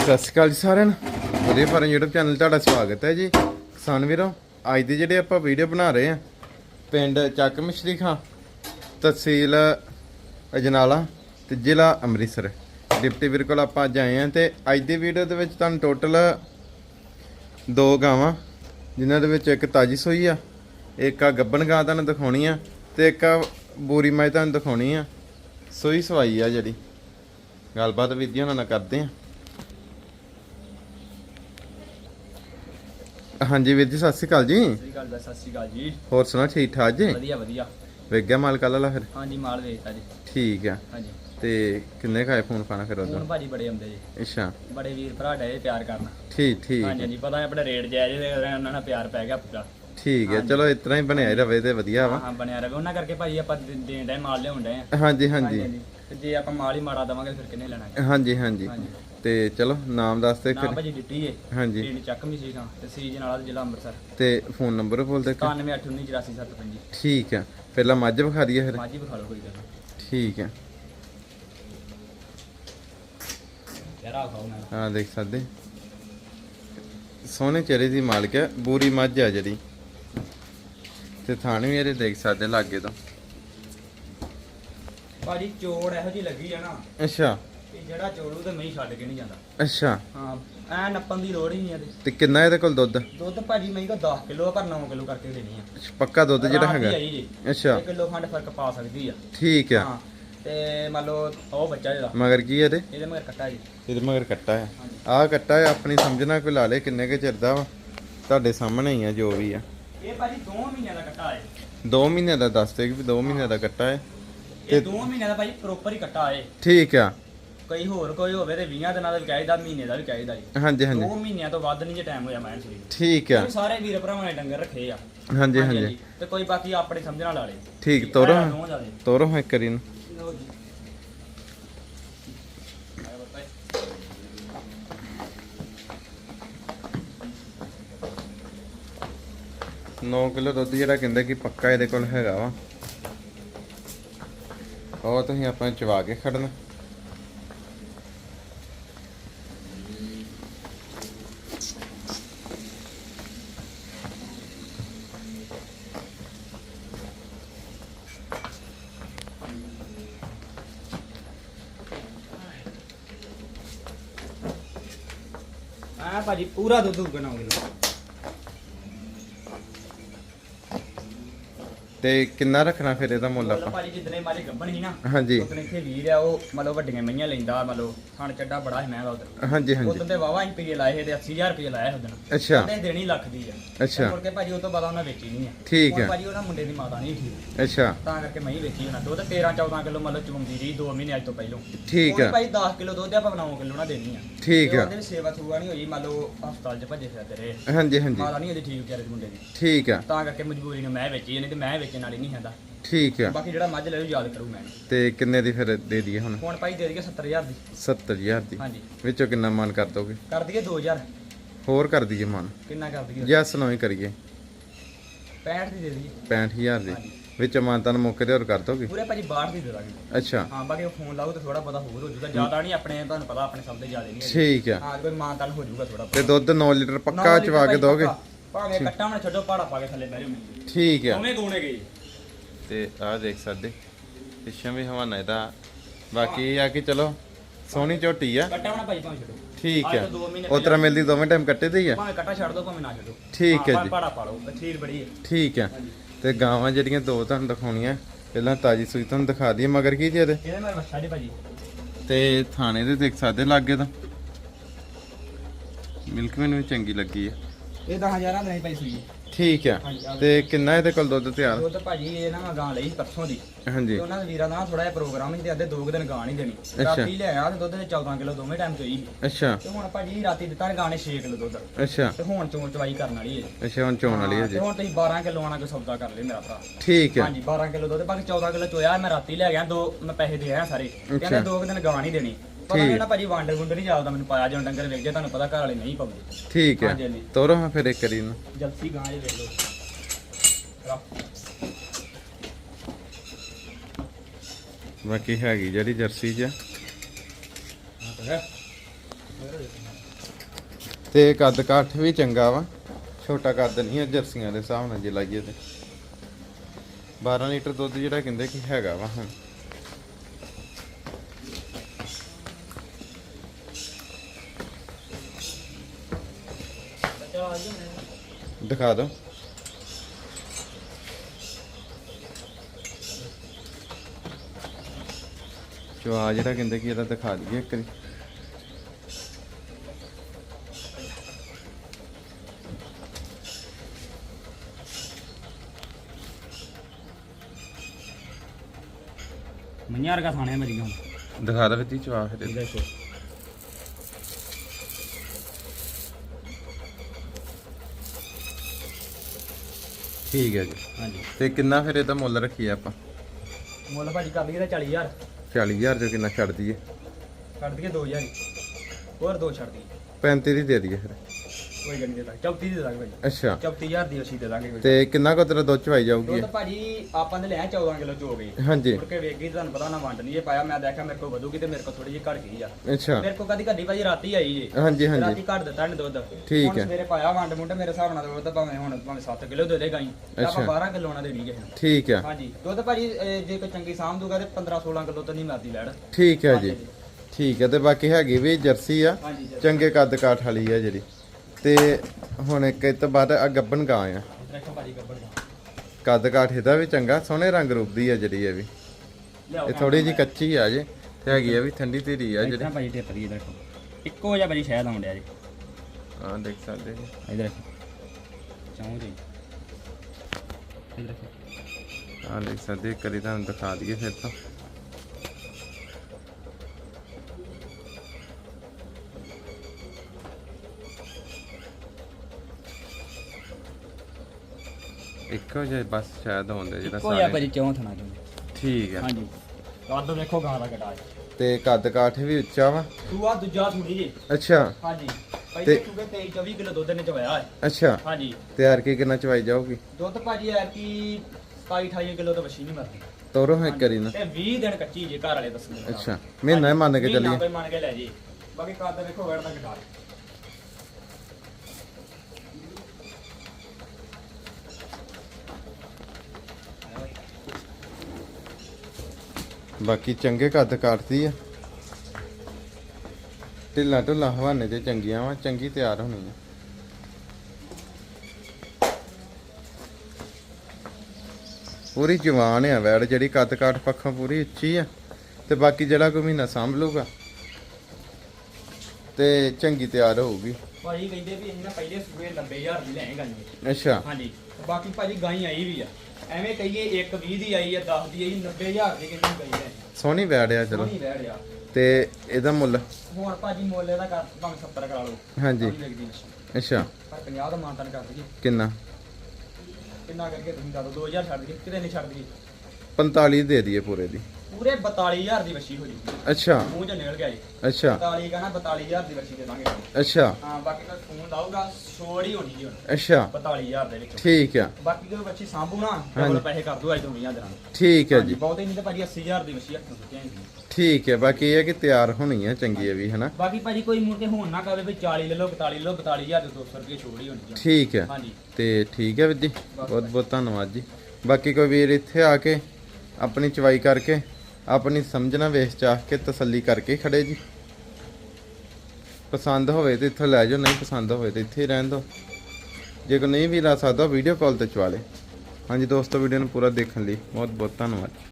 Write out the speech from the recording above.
ਸਤਿ ਸ਼੍ਰੀ ਅਕਾਲ ਜੀ ਸਾਰਿਆਂ ਨੂੰ। ਵਧੀਆ ਫਾਰਮ YouTube ਚੈਨਲ ਤੁਹਾਡਾ ਸਵਾਗਤ ਹੈ ਜੀ। ਕਿਸਾਨ ਵੀਰੋ, ਅੱਜ ਦੀ ਜਿਹੜੇ ਆਪਾਂ ਵੀਡੀਓ ਬਣਾ ਰਹੇ ਆ ਪਿੰਡ ਚੱਕ ਮਿਸ਼ਰੀ ਖਾਂ, ਤਹਿਸੀਲ ਅਜਨਾਲਾ ਤੇ ਜ਼ਿਲ੍ਹਾ ਅੰਮ੍ਰਿਤਸਰ। ਡਿਪਟੀ ਵੀਰ ਕੋਲ ਆਪਾਂ ਅੱਜ ਆਏ ਆ ਤੇ ਅੱਜ ਦੀ ਵੀਡੀਓ ਦੇ ਵਿੱਚ ਤੁਹਾਨੂੰ ਟੋਟਲ ਦੋ ਗਾਵਾਂ, ਜਿਨ੍ਹਾਂ ਦੇ ਵਿੱਚ ਇੱਕ ਤਾਜੀ ਸੋਈ ਆ, ਇੱਕ ਆ ਗੱਬਨ ਗਾਂ ਤੁਹਾਨੂੰ ਦਿਖਾਉਣੀ ਆ ਤੇ ਇੱਕ ਆ ਬੂਰੀ ਮਾਈ ਤੁਹਾਨੂੰ ਦਿਖਾਉਣੀ ਆ। ਸੋਈ ਸਵਾਈ ਆ ਜਿਹੜੀ। ਗੱਲਬਾਤ ਵੀਰ ਜੀ ਉਹਨਾਂ ਨਾਲ ਕਰਦੇ ਆ ਹਾਂਜੀ ਵੀਰ ਜੀ ਸਤਿ ਸ਼੍ਰੀ ਅਕਾਲ ਜੀ। ਸਤਿ ਸ਼੍ਰੀ ਅਕਾਲ ਸਤਿ ਸ਼੍ਰੀ ਅਕਾਲ ਜੀ। ਹੋਰ ਸੁਣਾ ਠੀਕ ਠਾਕ ਜੀ? ਵਧੀਆ ਵਧੀਆ। ਵੇਖ ਗਿਆ ਮਾਲ ਕੱਲ ਵਾਲਾ ਫਿਰ? ਹਾਂਜੀ ਮਾਲ ਵੇਚਤਾ ਜੀ। ਠੀਕ ਆ। ਹਾਂਜੀ। ਤੇ ਕਿੰਨੇ ਖਾਏ ਫੋਨ ਖਾਣਾ ਫਿਰ ਉਦੋਂ? ਭਾਜੀ ਬੜੇ ਆਉਂਦੇ ਜੀ। ਅੱਛਾ। ਬੜੇ ਵੀਰ ਭਰਾ ਡੇ ਪਿਆਰ ਕਰਨਾ। ਠੀਕ ਠੀਕ ਹਾਂਜੀ ਹਾਂਜੀ ਪਤਾ ਹੈ ਆਪਣੇ ਰੇਟ ਜਾਇਜ਼ ਦੇ ਉਹਨਾਂ ਨਾਲ ਪਿਆਰ ਪੈ ਗਿਆ ਪੂਰਾ। ਠੀਕ ਹੈ ਚਲੋ ਇਤਨਾ ਹੀ ਬਣਿਆ ਰਵੇ ਤੇ ਵਧੀਆ ਵਾ। ਹਾਂ ਬਣਿਆ ਰਵੇ। ਉਹਨਾਂ ਕਰਕੇ ਭਾਜੀ ਆਪਾਂ ਦੇ- ਦੇਣ ਦੇ ਮਾਲ ਲਿਆਉਣ ਆ। ਹਾਂਜੀ ਹਾਂਜੀ। ਜੇ ਆਪਾਂ ਮਾਲ ਹੀ ਮਾੜਾ ਦਵਾਂਗੇ ਫਿਰ ਕਿੰਨੇ ਲੈਣਾ ਹਾਂਜੀ। ਹਾਂਜੀ। ਤੇ ਚਲੋ ਨਾਮ ਦੱਸ ਦੇ ਨਾ ਫਿਰ। ਭਾਜੀ ਦਿੱਤੀ ਏ। ਹਾਂਜੀ। ਪਿੰਡ ਚੱਕ ਮੀ ਸੀ ਤੇ ਸੀਜਨ ਵਾਲਾ ਜ਼ਿਲ੍ਹਾ ਅੰਮ੍ਰਿਤਸਰ। ਤੇ ਫੋਨ ਨੰਬਰ ਬੋਲ ਦੇ 9181847755 ਠੀਕ ਆ। ਪਹਿਲਾਂ ਮੱਝ ਵਿਖਾ ਦਈਏ ਫਿਰ। ਮਾਜੀ ਵਿਖਾ ਲਓ ਕੋਈ ਗੱਲ। ਠੀਕ ਆ। ਯਾਰ ਆ ਖਾਓ ਆ ਦੇਖ ਸਕਦੇ। ਸੋਹਣੇ ਚਿਹਰੇ ਦੀ ਮਾਲਕ ਹੈ ਬੂਰੀ ਮੱਝ ਆ ਜਿਹੜੀ। ਤੇ ਥਾਣੇ ਵੀ ਇਹਦੇ ਦੇਖ ਸਕਦੇ ਲਾਗੇ ਤੋਂ। ਭਾਜੀ ਚੋੜ ਇਹੋ ਜੀ ਲੱਗੀ ਆ ਨਾ। ਅੱਛਾ। ਕਿ ਜਿਹੜਾ ਚੋੜੂ ਤੇ ਮੈਂ ਛੱਡ ਕੇ ਨਹੀਂ ਜਾਂਦਾ। ਅੱਛਾ। ਹਾਂ ਐ ਨੱਪਣ ਦੀ ਲੋੜ ਹੀ ਨਹੀਂ ਇਹਦੇ। ਤੇ ਕਿੰਨਾ ਇਹਦੇ ਕੋਲ ਦੁੱਧ? ਦੁੱਧ ਭਾਜੀ ਮੈਂ ਕੋ 10 ਕਿਲੋ ਪਰ 9 ਕਿਲੋ ਕਰਕੇ ਦੇਣੀ ਆ। ਪੱਕਾ ਦੁੱਧ ਜਿਹੜਾ ਰਾਤ ਦੀ ਹੈਗਾ? ਆਈ ਜੀ। ਅੱਛਾ। 1 ਕਿਲੋ ਖੰਡ ਫ਼ਰਕ ਪਾ ਸਕਦੀ ਆ। ਠੀਕ ਆ। ਹਾਂ ਤੇ ਮੰਨ ਲਓ ਉਹ ਬੱਚਾ ਜਿਹੜਾ ਮਗਰ ਕੀ ਇਹਦੇ? ਇਹਦੇ ਮਗਰ ਕੱਟਾ ਜੀ। ਇਹਦੇ ਮਗਰ ਕੱਟਾ ਆ। ਆਹ ਕੱਟਾ ਆ ਆਪਣੀ ਸਮਝਣਾ ਕੋਈ ਲਾ ਲੇ ਕਿੰਨੇ ਕੇ ਚਿਰਦਾ ਵਾ। ਤੁਹਾਡੇ ਸਾਹਮਣੇ ਹੀ ਆ ਜੋ ਵੀ ਆ। ਇਹ ਭਾਜੀ 2 ਮਹੀਨਿਆਂ ਦਾ ਕੱਟਾ ਹੈ 2 ਮਹੀਨਿਆਂ ਦਾ ਦੱਸ ਦੇ ਕਿ 2 ਮਹੀਨਿਆਂ ਦਾ ਕੱਟਾ ਹੈ ਇਹ 2 ਮਹੀਨਿਆਂ ਦਾ ਭਾਜੀ ਪ੍ਰੋਪਰ ਹੀ ਕੱਟਾ ਹੈ ਠੀਕ ਆ। ਕੋਈ ਹੋਰ ਕੋਈ ਹੋਵੇ ਤੇ 20 ਦਿਨਾਂ ਦਾ ਵੀ ਚਾਹੀਦਾ ਮਹੀਨੇ ਦਾ ਵੀ ਚਾਹੀਦਾ ਜੀ। ਹਾਂਜੀ ਹਾਂਜੀ। 2 ਮਹੀਨਿਆਂ ਤੋਂ ਵੱਧ ਨਹੀਂ ਜੇ ਟਾਈਮ ਹੋਇਆ ਮੈਂ ਸਰੀ ਠੀਕ ਆ। ਸਾਰੇ ਵੀਰ ਭਰਾਵਾਂ ਨੇ ਡੰਗਰ ਰੱਖੇ ਆ। ਹਾਂਜੀ ਹਾਂਜੀ ਤੇ ਕੋਈ ਬਾਕੀ ਆਪਣੇ ਸਮਝਣਾ ਲਾ ਲੇ ਠੀਕ ਤੋਰੋ। ਇਹ ਦੋਵਾਂ ਦਾ ਦੇ। ਤੋਰੋ ਹਾਂ ਇੱਕ ਕਰੀ ਨੂੰ ਲਓ ਜੀ। ਆਇਆ ਬੱਤਾ ਨੌ ਕਿਲੋ ਦੁੱਧ ਜਿਹੜਾ ਕਹਿੰਦਾ ਕਿ ਪੱਕਾ ਇਹਦੇ ਕੋਲ ਹੈਗਾ ਵਾ। ਉਹ ਤੁਸੀਂ ਆਪਾਂ ਚਵਾ ਕੇ ਖੜਨਾ। ਆ ਭਾਜੀ ਪੂਰਾ ਦੁੱਧ ਉਗਣਾਉਂਗੇ। ਤੇ ਕਿੰਨਾ ਰੱਖਣਾ ਫਿਰ ਇਹਦਾ ਮੁੱਲ ਆਪਾਂ? ਭਾਜੀ ਜਿੱਦਨੇ ਮਾਰੇ ਗੱਬਣ ਸੀ ਨਾ ਹਾਂਜੀ। ਉਦੋਂ ਇੱਥੇ ਵੀਰ ਆ ਉਹ ਮਤਲਬ ਵੱਡੀਆਂ ਮਈਆਂ ਲੈਂਦਾ ਮਤਲਬ ਖਾਣ ਚੱਡਾ ਬੜਾ ਮਹਿੰਗਾ ਉਧਰ ਹਾਂਜੀ ਹਾਂਜੀ। ਉਦੋਂ ਤੇ ਵਾਵਾ ਹੀ ਰੁਪਏ ਲਾਏ ਤੇ 80000 ਰੁਪਏ ਲਾਇਆ ਉਦੋਂ। ਅੱਛਾ। ਉਹਦੇ ਦੇਣੀ ਲੱਖ ਦੀ ਆ। ਅੱਛਾ। ਮੁੜ ਕੇ ਭਾਜੀ ਉਹ ਤੋਂ ਬਾਅਦ ਉਹਨਾਂ ਵੇਚੀ ਨਹੀਂ ਆ। ਠੀਕ ਹੈ ਭਾਜੀ ਉਹਨਾਂ ਮੁੰਡੇ ਦੀ ਮਾਤਾ ਨਹੀਂ ਠੀਕ ਅੱਛਾ। ਤਾਂ ਕਰਕੇ ਮੈਂ ਹੀ ਵੇਚੀ ਉਹਨਾਂ ਦੁੱਧ 13 14 ਕਿਲੋ ਮਤਲਬ ਚੁੰਦੀ ਰਹੀ 2 ਮਹੀਨੇ ਅੱਜ ਤੋਂ ਪਹਿਲਾਂ। ਠੀਕ ਹੈ ਭਾਈ 10 ਕਿਲੋ ਦੁੱਧ ਆਪਾਂ 9 ਕਿਲੋ ਨਾ ਦੇਣੀ ਆ। ਠੀਕ ਹੈ ਉਹਦੇ ਸੇਵਾ ਥੂਆ ਨਹੀਂ ਹੋਈ ਮੰਨ ਲਓ ਹਸਪਤਾਲ 'ਚ ਭੱਜੇ ਫਿਰਦੇ ਰਹੇ। ਹਾਂਜੀ ਹਾਂਜੀ। ਮਾਤਾ ਨਹੀਂ ਉਹਦੀ ਠੀਕ ਵਿਚਾਰੇ ਮੁੰਡੇ ਦੀ। ਠੀਕ ਹੈ ਤਾਂ ਕਰਕੇ ਮਜਬੂਰੀ ਨੂੰ ਮੈਂ ਵੇਚੀ ਨਹੀਂ ਤੇ ਮੈਂ ਵੇਚਣ ਵਾਲੀ ਨਹੀਂ ਹੈਗਾ। ਠੀਕ ਹੈ ਬਾਕੀ ਜਿਹੜਾ ਮੱਝ ਲੈ ਉਹ ਯਾਦ ਕਰੂ ਮੈਂ ਤੇ ਕਿੰਨੇ ਦੀ ਫਿਰ ਦੇ ਦਈਏ ਹੁਣ? ਹੁਣ ਭਾਈ ਦੇ ਦਈਏ 70000 ਦੀ। 70000 ਦੀ। ਹਾਂਜੀ। ਵਿੱਚੋਂ ਕਿੰਨਾ ਮਾਨ ਕਰ ਦੋਗੇ? ਕਰ ਦਈਏ 2000 ਹੋਰ ਕਰ ਦਈਏ ਮਾਨ ਕਿੰਨਾ ਕਰ ਦਈਏ? ਯੈਸ ਨੋ ਹੀ ਕਰੀਏ। 65 ਦੀ ਦੇ ਦਈਏ। 65000 ਦੀ। ਵਿੱਚੋਂ ਮਾਨਤਾ ਨੂੰ ਮੌਕੇ ਤੇ ਹੋਰ ਕਰ ਦੋਗੇ? ਪੂਰੇ ਭਾਜੀ 62 ਦੀ ਦੇ ਦਾਂਗੇ। ਅੱਛਾ। ਹਾਂ ਬਾਕੀ ਫੋਨ ਲਾਓ ਤੇ ਥੋੜਾ ਬਹੁਤਾ ਹੋਰ ਹੋ ਜਾਊਗਾ। ਜ਼ਿਆਦਾ ਨਹੀਂ ਆਪਣੇ ਤੁਹਾਨੂੰ ਪਤਾ ਆਪਣੇ ਸਭ ਦੇ ਜ਼ਿਆਦਾ ਨਹੀਂ। ਠੀਕ ਹੈ ਹਾਂ ਕੋਈ ਮਾਂ ਤਾਂ ਹੋ ਜਾਊਗਾ ਥੋੜਾ ਤੇ ਦੁੱਧ 9 ਲੀਟਰ ਪੱਕਾ ਚਵਾ ਕੇ ਦੋਗੇ? ਭਾਵੇਂ ਕੱਟਾ ਮੈਂ ਛੱਡੋ ਪਾੜਾ ਪਾ ਕੇ ਥੱਲੇ ਬਹਿ ਜਾਓ ਠੀਕ ਹੈ ਦੋਵੇਂ ਦੋਣੇ ਗਏ। ਤੇ ਆਹ ਦੇਖ ਸਕਦੇ ਪਿੱਛੇ ਵੀ ਹਵਾਨਾ ਇਹਦਾ। ਬਾਕੀ ਆ ਕਿ ਚਲੋ ਸੋਹਣੀ ਝੋਟੀ ਆ। ਕੱਟਾ ਮੈਂ ਭਾਜੀ ਭਾਵੇਂ ਛੱਡੋ। ਠੀਕ ਤੋਂ ਦੋ ਮਹੀਨੇ ਮਿਲਦੀ ਦੋਵੇਂ ਟਾਈਮ ਕੱਟੇ ਤੇ ਹੀ ਆ। ਭਾਵੇਂ ਕੱਟਾ ਛੱਡ ਦੋ ਭਾਵੇਂ ਨਾ ਛੱਡੋ। ਠੀਕ ਹੈ ਜੀ। ਪਾੜਾ ਪਾ ਲਓ ਅਖੀਰ ਬੜੀ ਹੈ ਠੀਕ ਹੈ ਹਾਂਜੀ। ਤੇ ਗਾਵਾਂ ਜਿਹੜੀਆਂ ਦੋ ਤੁਹਾਨੂੰ ਦਿਖਾਉਣੀਆਂ ਪਹਿਲਾਂ ਤਾਜੀ ਸੂਈ ਤੁਹਾਨੂੰ ਦਿਖਾ ਦਈਏ ਮਗਰ ਕੀ ਜੀ ਇਹਦੇ? ਇਹਦੇ ਮੈਂ ਬੱਚਾ ਜੀ ਭਾਜੀ। ਤੇ ਥਾਣੇ ਦੇ ਦੇਖ ਸਕਦੇ ਲਾਗੇ ਤਾਂ। ਮਿਲਕ ਮੈਨੂੰ ਚੰਗੀ ਲੱਗੀ ਆ। ਇਹ 10000 ਦਾ ਨਹੀਂ ਭਾਈ ਸੂਈ ਠੀਕ ਆ ਤੇ ਕਿੰਨਾ ਇਹਦੇ ਕੋਲ ਦੁੱਧ ਤਿਆਰ? ਤਾਂ ਭਾਜੀ ਇਹ ਨਾ ਗਾਂ ਲਈ ਸੀ ਪਰਸੋਂ ਦੀ। ਹਾਂਜੀ। ਉਹਨਾਂ ਦੇ ਵੀਰਾਂ ਦਾ ਥੋੜਾ ਜਿਹਾ ਪ੍ਰੋਗਰਾਮ ਸੀ ਤੇ ਅੱਧੇ ਦੋ ਕੁ ਦਿਨ ਗਾਂ ਨਹੀਂ ਦੇਣੀ। ਰਾਤੀ ਲਿਆਇਆ ਤੇ ਦੁੱਧ ਦੇ 14 ਕਿਲੋ ਦੋਵੇਂ ਟਾਈਮ ਚੋਈ ਸੀ। ਅੱਛਾ। ਤੇ ਹੁਣ ਭਾਜੀ ਰਾਤੀ ਦਿੱਤਾ ਗਾਂ ਨੇ 6 ਕਿਲੋ ਦੁੱਧ। ਅੱਛਾ। ਤੇ ਹੁਣ ਚੋਂ ਚਵਾਈ ਕਰਨ ਵਾਲੀ ਹੈ ਅੱਛਾ ਹੁਣ ਚੋਣ ਵਾਲੀ ਹੈ ਜੀ। ਹੁਣ ਤੁਸੀਂ 12 ਕਿਲੋ ਆਣਾ ਕੋਈ ਸੌਦਾ ਕਰ ਲੈ ਮੇਰਾ ਭਰਾ। ਠੀਕ ਹੈ। ਹਾਂਜੀ 12 ਕਿਲੋ ਦੁੱਧ ਬਾਕੀ 14 ਕਿਲੋ ਚੋਇਆ ਮੈਂ ਰਾਤੀ ਲੈ ਗਿਆ ਦੋ ਮੈਂ ਪੈਸੇ ਦੇ ਆਇਆ ਸਾਰੇ। ਕਹਿੰਦੇ ਦੋ ਕੁ ਦਿਨ ਗਾਂ ਨਹੀਂ ਦੇਣੀ। ਪਤਾ ਨਹੀਂ ਨਾ ਭਾਜੀ ਵਾਂਡੇ ਵੁੰਡੇ ਨਹੀਂ ਚੱਲਦਾ ਮੈਨੂੰ ਪਾਇਆ ਜਦੋਂ ਡੰਗਰ ਵੇਖ ਜੇ ਤੁਹਾਨੂੰ ਪਤਾ ਘਰ ਵਾਲੇ ਨਹੀਂ ਪਾਉਂਦੇ। ਠੀਕ ਹੈ। ਹਾਂਜੀ, ਹਾਂਜੀ। ਤੋਰੋ ਹਾਂ ਫਿਰ ਇੱਕ ਕਰੀ ਨੂੰ ਜਲਸੀ ਗਾਂ ਜੇ ਵੇਖ ਲਓ। ਰੱਖ। ਬਾਕੀ ਹੈਗੀ ਜਿਹੜੀ ਜਰਸੀ ਚ। ਆ। ਤੇ ਕੱਦ ਕਾਠ ਵੀ ਚੰਗਾ ਵਾ। ਛੋਟਾ ਕੱਦ ਨਹੀਂ ਹੈ ਜਰਸੀਆਂ ਦੇ ਹਿਸਾਬ ਨਾਲ ਜੇ ਲਾਈਏ ਤੇ। 12 ਲੀਟਰ ਦੁੱਧ ਜਿਹੜਾ ਕਹਿੰਦੇ ਕਿ ਹੈਗਾ ਵਾ ਹੁਣ। ਦਿਖਾ ਦੋ ਚਵਾ ਜਿਹੜਾ ਕਹਿੰਦੇ ਕਿ ਇਹਦਾ ਦਿਖਾ ਦਈਏ ਇੱਕ ਵਾਰੀ। ਮਈਆਂ ਵਰਗਾ ਖਾਣੇ ਮੇਰੀ ਹੁਣ। ਦਿਖਾ ਦੋ ਵਿੱਤੀ ਚਵਾ ਫਿਰ ਦੇਖੋ ਠੀਕ ਹੈ ਜੀ। ਹਾਂਜੀ। ਤੇ ਕਿੰਨਾ ਫਿਰ ਇਹਦਾ ਮੁੱਲ ਰੱਖੀਏ ਆਪਾਂ? ਮੁੱਲ ਭਾਜੀ ਕਰ ਲਈਏ ਤਾਂ 40000 40000 ਜੋ ਕਿੰਨਾ ਛੱਡ ਦਈਏ? ਛੱਡ ਦਈਏ 2000 ਹੋਰ ਦੋ ਛੱਡ ਦਈਏ। 35 ਦੀ ਦੇ ਦਈਏ ਫਿਰ। ਕੋਈ ਗੱਲ ਨਹੀਂ ਦੇ ਦਾਂਗੇ 34 ਦੀ ਦੇ ਦਾਂਗੇ ਭਾਜੀ ਅੱਛਾ। 34000 ਦੀ ਅਸੀਂ ਦੇ ਦਾਂਗੇ ਭਾਜੀ ਤੇ ਕਿੰਨਾ ਕੁ ਤੇਰਾ ਦੁੱਧ ਚਵਾਈ ਜਾਊਗੀ? ਦੁੱਧ ਭਾਜੀ ਆਪਾਂ ਨੇ ਲਿਆ 14 ਕਿਲੋ ਚੋ ਗਈ ਹਾਂਜੀ। ਮੁੜ ਕੇ ਵੇਖ ਗਈ ਤੁਹਾਨੂੰ ਪਤਾ ਨਾ ਵੰਡ ਨਹੀਂ ਜੇ ਪਾਇਆ ਮੈਂ ਦੇਖਿਆ ਮੇਰੇ ਕੋਲ ਵਧੂਗੀ ਤੇ ਮੇਰੇ ਕੋਲ ਥੋੜੀ ਜਿਹੀ ਘਟ ਗਈ ਆ। ਅੱਛਾ। ਮੇਰੇ ਕੋਲ ਕਦੀ ਘੱਡੀ ਭਾਜੀ ਰਾਤੀ ਆਈ ਜੇ। ਹਾਂਜੀ ਹਾਂਜੀ। ਰਾਤੀ ਘੱਟ ਦਿੱਤਾ ਨੇ ਦੁੱਧ। ਠੀਕ ਹੁਣ ਹੈ। ਸਵੇਰੇ ਪਾਇਆ ਵੰਡ ਮੁੰਡੇ ਮੇਰੇ ਹਿਸਾਬ ਨਾਲ ਦੁੱਧ ਭਾਵੇਂ ਹੁਣ ਭਾਵੇਂ 7 ਕਿਲੋ ਦੇ ਦੇ ਗਾਈ। ਤੇ ਆਪਾਂ ਅੱਛਾ। 12 ਕਿਲੋ ਨਾ ਦੇਣੀ ਕਿਸੇ ਨੂੰ ਠੀਕ ਹੈ। ਹਾਂਜੀ। ਦੁੱਧ ਭਾਜੀ ਅਹ, ਜੇ ਕੋਈ ਚੰਗੀ ਸਾਂਭ ਦੂਗਾ ਤੇ 15 16 ਕਿਲੋ ਤਾਂ ਨਹੀਂ ਮਰਦੀ ਲੈਣ ਠੀਕ ਹੈ ਜੀ। ਠੀਕ ਹੈ ਤੇ ਬਾਕੀ ਹੈਗੀ ਵੀ ਜਰਸੀ ਆ। ਹਾਂਜੀ ਜੀ ਚੰਗੇ ਕੱਦ ਕਾਠ ਵਾਲੀ ਆ ਜਿਹੜੀ। ਤੇ ਹੁਣ ਇੱਕ ਇਹ ਤੋਂ ਬਾਅਦ ਆ ਗੱਬਨ ਗਾਂ ਆ। ਕੱਦ ਕਾਠ ਇਹਦਾ ਵੀ ਚੰਗਾ ਸੋਹਣੇ ਰੰਗ ਰੂਪ ਦੀ ਆ ਜਿਹੜੀ ਇਹ ਵੀ। ਇਹ ਥੋੜੀ ਜੀ ਕੱਚੀ ਆ ਜੇ ਤੇ ਹੈਗੀ ਆ ਵੀ ਠੰਡੀ ਧੀਰੀ ਆ ਜਿਹੜੀ। ਭਾਜੀ ਟਿੱਪ ਦੀ ਦੇਖੋ ਇੱਕੋ ਜਿਹਾ ਭਾਜੀ ਸ਼ਹਿਦ ਆਉਂਦਿਆ ਜੀ। ਹਾਂ ਦੇਖ ਸਕਦੇ ਜੀ। ਇਧਰ ਦੇਖੋ ਚਾਹੋ ਜੀ। ਇਧਰ ਦੇਖੋ ਹਾਂ ਦੇਖ ਸਕਦੇ ਇੱਕ ਵਾਰੀ ਤੁਹਾਨੂੰ ਦਿਖਾ ਦਈਏ ਫਿਰ ਤਾਂ। ਇੱਕੋ ਜਿਹਾ ਬਸ ਸ਼ਾਇਦ ਹੁੰਦੇ ਜਿਹੜਾ ਇੱਕੋ ਜਿਹਾ ਸਾਰੇ ਭਾਜੀ ਚੌਂ ਥਣਾ ਜੀ ਠੀਕ ਹੈ। ਹਾਂਜੀ। ਕੱਦ ਦੇਖੋ ਗਾਂ ਦਾ ਗਟਾ ਤੇ ਕੱਦ ਕਾਠ ਵੀ ਉੱਚਾ ਵਾ? ਤੂੰ ਆ ਦੂਜਾ ਜੀ। ਅੱਛਾ। ਹਾਂਜੀ। ਪਹਿਲੇ ਤੇ- ਚੂਗੇ 23 24 ਕਿਲੋ ਦੁੱਧ ਨੇ ਚਵਾਇਆ ਹੈ ਅੱਛਾ। ਹਾਂਜੀ। ਤਿਆਰ ਕੀ ਕਿੰਨਾ ਚਵਾਈ ਜਾਊਗੀ? ਦੁੱਧ ਭਾਜੀ ਯਾਰ ਕੀ 27 28 ਕਿਲੋ ਤਾਂ ਵਸ਼ੀ ਨਹੀਂ ਮਰਦੀ। ਤੋਰੋ ਹੈ ਕਰੀ ਨਾ। ਤੇ 20 ਦਿਨ ਕੱਚੀ ਜੇ ਘਰ ਵਾਲੇ ਦੱਸਦੇ ਨੇ। ਅੱਛਾ। ਮਹੀਨਾ ਹੀ ਮੰਨ ਕੇ ਮਹੀਨਾ ਚੱਲੀਏ। ਕੋਈ ਮੰਨ ਕੇ ਲੈ ਜੀ। ਬਾਕੀ ਕੱਦ ਦੇਖੋ ਵੇੜ ਦਾ ਗਟਾ ਬਾਕੀ ਚੰਗੇ ਕੱਦ ਕਾਟਦੀ ਆ। ਢਿੱਲਾ ਢੁੱਲਾ ਹਵਾਨੇ ਤੇ ਚੰਗੀਆਂ ਵਾ ਚੰਗੀ ਤਿਆਰ ਹੋਣੀ ਆ। ਪੂਰੀ ਜਵਾਨ ਆ ਵੈੜ ਜਿਹੜੀ ਕੱਦ ਕਾਠ ਪੱਖੋਂ ਪੂਰੀ ਉੱਚੀ ਆ। ਤੇ ਬਾਕੀ ਜਿਹੜਾ ਕੋਈ ਮਹੀਨਾ ਸਾਂਭ ਲੂਗਾ ਤੇ ਚੰਗੀ ਤਿਆਰ ਹੋਊਗੀ। ਭਾਜੀ ਕਹਿੰਦੇ ਵੀ ਅਸੀਂ ਨਾ ਪਹਿਲੇ ਸੂਏ 90000 ਦੀ ਲੈਂ ਗਾਈ ਅੱਛਾ। ਹਾਂਜੀ। ਬਾਕੀ ਭਾਜੀ ਗਾਈ ਆਈ ਵੀ ਆ। ਐਵੇਂ ਕਹੀਏ 1 20 ਦੀ ਆਈ ਆ 10 ਦੀ ਆਈ 90000 ਦੀ ਕਿੰਨੀ ਗਈ ਹੈ ਸੋਹਣੀ ਵੈੜ ਆ ਚਲੋ। ਸੋਹਣੀ ਰਹਿ ਰਿਹਾ ਤੇ ਇਹਦਾ ਮੁੱਲ? ਹੁਣ ਭਾਜੀ ਮੁੱਲ ਇਹਦਾ ਕਰ ਭਾਵੇਂ 70 ਕਰਾ ਲਓ। ਹਾਂਜੀ। ਨਹੀਂ। ਅੱਛਾ। ਪਰ 50 ਦਾ ਮਾਨਤਨ ਕਰ ਦਈਏ। ਕਿੰਨਾ? ਕਿੰਨਾ ਕਰਕੇ ਤੁਸੀਂ ਦੱਸ ਦਿਓ 2000 ਛੱਡ ਦਈਏ ਕਿਤੇ ਨਹੀਂ ਛੱਡ ਦਈਏ। 45 ਦੇ ਦਈਏ ਪੂਰੇ ਦੀ। ਪੂਰੇ 42000 ਦੀ ਵਸ਼ੀ ਹੋ ਜੀ ਅੱਛਾ। ਮੂੰਹ ਚ ਨਿਕਲ ਗਿਆ ਜੀ। ਅੱਛਾ। 42 ਕਹਣਾ 42000 ਦੀ ਵਸ਼ੀ ਦੇ ਦਾਂਗੇ। ਅੱਛਾ। ਹਾਂ ਬਾਕੀ ਕੋਈ ਫੋਨ ਲਾਊਗਾ ਛੋੜ ਹੀ ਹੋਣੀ ਜੀ ਹੁਣ। ਅੱਛਾ। 42000 ਦੇ ਵਿੱਚ। ਠੀਕ ਆ। ਬਾਕੀ ਕੋਈ ਬੱਚੀ ਸਾਂਭੂ ਨਾ। ਡਬਲ ਪੈਸੇ ਕਰ ਦੂ ਅੱਜ ਤੋਂ 20 ਦਿਨਾਂ ਠੀਕ ਹੈ ਜੀ। ਬਹੁਤੇ ਨਹੀਂ ਤਾਂ ਭਾਜੀ 80000 ਦੀ ਵਸ਼ੀ ਹੱਥੋਂ ਸੁੱਟਿਆ ਜੀ। ਠੀਕ ਹੈ ਬਾਕੀ ਇਹ ਹੈ ਕਿ ਤਿਆਰ ਹੋਣੀ ਹੈ ਚੰਗੀ ਹੈ ਵੀ ਹਨਾ? ਬਾਕੀ ਭਾਜੀ ਕੋਈ ਮੁੜ ਕੇ ਹੋਣ ਨਾ ਕਵੇ ਵੀ 40 ਲੈ ਲਓ 42 ਲੈ ਲਓ 42000 ਦੇ 200 ਰੁਪਏ ਛੋੜ ਹੀ ਹੋਣੀ ਜੀ। ਠੀਕ ਹੈ ਹਾਂਜੀ। ਤੇ ਠੀਕ ਹੈ ਵੀਰ ਜੀ। ਬਹੁਤ ਬਹੁਤ ਧੰਨਵਾਦ ਜੀ। ਬਾਕੀ ਕੋਈ ਵੀਰ ਇੱਥੇ ਆ ਕੇ ਆਪਣੀ ਚਵਾਈ ਕਰਕੇ ਆਪਣੀ ਸਮਝਣਾ ਵੇਖ ਚਾਹ ਕੇ ਤਸੱਲੀ ਕਰਕੇ ਖੜੇ ਜੀ। ਪਸੰਦ ਹੋਵੇ ਤੇ ਇੱਥੋਂ ਲੈ ਜਾਓ, ਨਹੀਂ ਪਸੰਦ ਹੋਵੇ ਤੇ ਇੱਥੇ ਹੀ ਰਹਿਣ ਦਿਓ ਜੇ ਕੋਈ ਨਹੀਂ ਵੀ ਲਾ ਸਕਦਾ, ਵੀਡੀਓ ਕਾਲ ਤੇ ਚਵਾ ਲੇ। ਹਾਂਜੀ ਦੋਸਤੋ, ਵੀਡੀਓ ਨੂੰ ਪੂਰਾ ਦੇਖਣ ਲਈ ਬਹੁਤ ਬਹੁਤ ਧੰਨਵਾਦ।